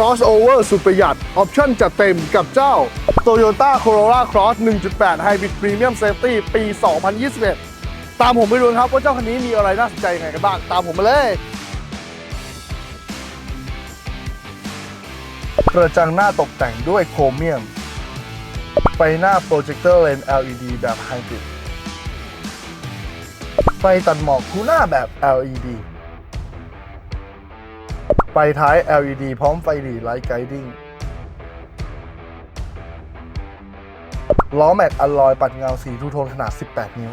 crossover สุดประหยัด ออปชั่นจัดเต็มกับเจ้า Toyota Corolla Cross 1.8 Hybrid Premium Safety ปี 2021 ตามผมไปดูครับว่าเจ้าคันนี้มีอะไรน่าสนใจยังไงกันบ้าง ตามผมมาเลยกระจังหน้าตกแต่งด้วยโครเมียม ไฟหน้าโปรเจคเตอร์เลน LED แบบไฮบริดไฟตัดหมอกคูหน้าแบบ LED ไฟท้าย LED พร้อมไฟหลีไลท์ไกดิ้งล้อแม็กอลลอยปัดเงาสีทูโทนขนาด 18 นิ้ว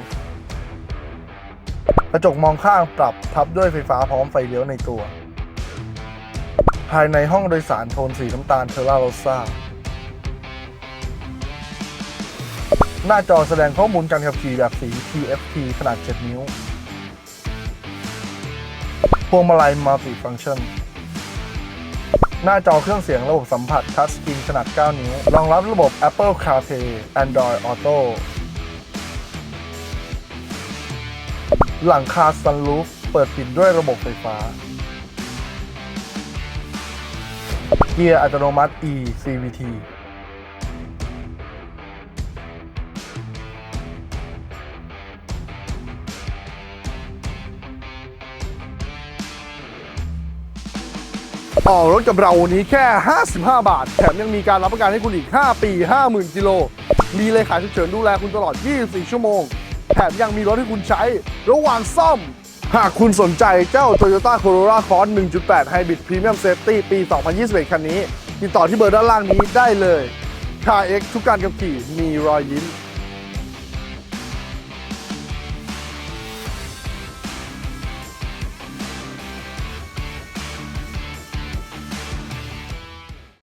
กระจกมองข้างปรับพับด้วยไฟฟ้าพร้อมไฟเลี้ยวในตัว ภายในห้องโดยสารโทนสีน้ำตาลเทอร่าโรซ่า หน้าจอแสดงข้อมูลการขับขี่แบบสี TFT ขนาด 7 นิ้ว พวงมาลัยมัลติฟัง c t ชัน หน้าจอเครื่องเสียงระบบสัมผัสทัชสกรีนขนาด 9 นิ้ว รองรับระบบ Apple CarPlay Android Auto หลังคา Sunroof เปิดปิดด้วยระบบไฟฟ้า เกียร์อัตโนมัติ E CVT ออกรถกับเราวันนี้แค่ 55 บาท แถมยังมีการรับประกันให้คุณอีก 5 ปี 50,000กิโล มีเลขาฉุกเฉินดูแลคุณตลอด 24 ชั่วโมง แถมยังมีรถให้คุณใช้ระหว่างซ่อม หากคุณสนใจเจ้า Toyota Corolla Cross 1.8 Hybrid Premium Safety ปี 2021 คันนี้ ติดต่อที่เบอร์ด้านล่างนี้ได้เลย CarX ทุกการขับขี่มีรอยยิ้ม